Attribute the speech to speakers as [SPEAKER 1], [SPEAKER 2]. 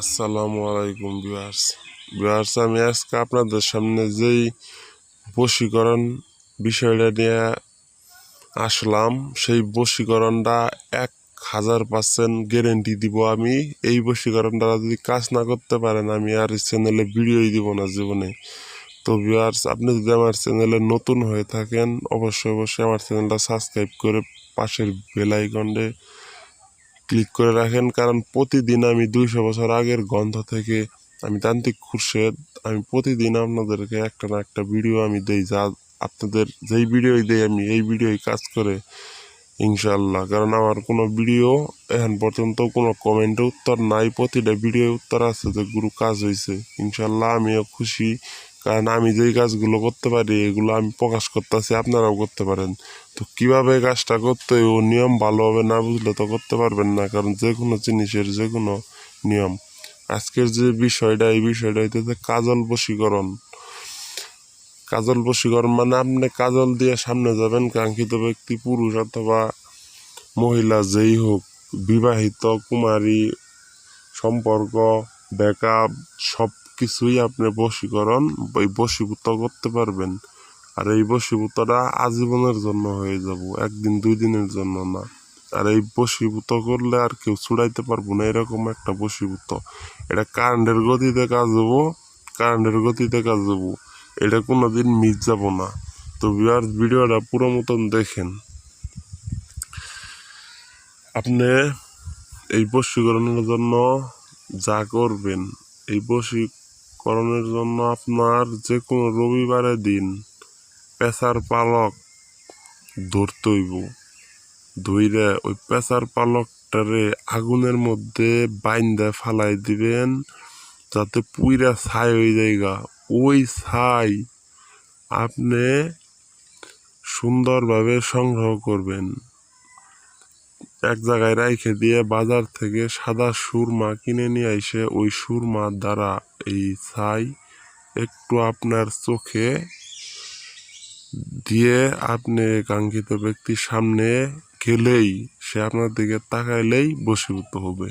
[SPEAKER 1] আসসালামু আলাইকুম viewers. Viewers, আমি আজকে আপনাদের সামনে যেই বশীকরণ বিষয়টা নিয়ে আসলাম, সেই বশীকরণটা এক হাজার পার্সেন্ট গ্যারেন্টি দিব আমি। এই বশীকরণটা যদি কাজ না করতে পারেন, আমি আর চ্যানেলে ভিডিওই দিব না জীবনে। তো ভিউয়ার্স, আপনি যদি আমার চ্যানেলে নতুন হয়ে থাকেন, অবশ্যই অবশ্যই আমার চ্যানেলটা সাবস্ক্রাইব করে পাশের বেল আইকনে ক্লিক করে রাখেন, কারণ প্রতিদিন আমি দুইশো বছর আগের গন্ধ থেকে আমি তান্ত্রিক খুরশেদ, আমি প্রতিদিন আপনাদেরকে একটা না একটা ভিডিও আমি দেই, যা আপনাদের যেই ভিডিওই দেই, আমি এই ভিডিওই কাজ করে ইনশাল্লাহ কারণ আমার কোনো ভিডিও এখন পর্যন্ত কোনো কমেন্টে উত্তর নাই, প্রতিটা ভিডিও উত্তর আছে যে গুরু কাজ হয়েছে ইনশাল্লাহ আমিও খুশি। কারণ আমি যেই কাজগুলো করতে পারি, এগুলো আমি প্রকাশ করতেছি, আপনারাও করতে পারেন। তো কীভাবে কাজটা করতে ও নিয়ম ভালোভাবে না বুঝলে তো করতে পারবেন না, কারণ যে কোনো জিনিসের যে কোনো নিয়ম। আজকের যে বিষয়টা, এই বিষয়টা হইতেছে কাজল বশীকরণ। কাজল বশীকরণ মানে আপনি কাজল দিয়ে সামনে যাবেন, কাঙ্ক্ষিত ব্যক্তি, পুরুষ অথবা মহিলা যেই হোক, বিবাহিত, কুমারী, সম্পর্ক, ব্যাকআপ, সব কিছুই আপনি বশীকরণ এই বশীভূত করতে পারবেন। আর এই বশীভূতটা আজীবনের জন্য হয়ে যাব, একদিন দুই দিনের জন্য না। আর এই বশীভূত করলে আর কেউ ছুড়াইতে পারব না, এরকম একটা বশীভূত। এটা কারেন্টের গতিতে কাজ হব কারেন্টের গতিতে কাজ হব এটা কোনোদিন মিস যাব না। তো বিয়ার ভিডিওটা পুরো মতন দেখেন। আপনি এই বশীকরণের জন্য যা করবেন, এই বশীকরণের জন্য আপনার যে কোনো রবিবারের দিন পেশার পালক ধরতে হইব ধইরে ওই পেশার পালকটারে আগুনের মধ্যে বাইন্দা ফালাই দিবেন, যাতে পুইরা ছাই হয়ে যায়গা ওই ছাই আপনি সুন্দরভাবে সংগ্রহ করবেন। এক জায়গায় রাইখে দিয়ে বাজার থেকে সাদা সুরমা কিনে নিয়ে এসে ওই সুরমার দ্বারা এই ছাই একটু আপনার চোখে দিয়ে আপনি কাঙ্ক্ষিত ব্যক্তির সামনে গেলেই, সে আপনার দিকে তাকাইলেই বসীভূত হবে।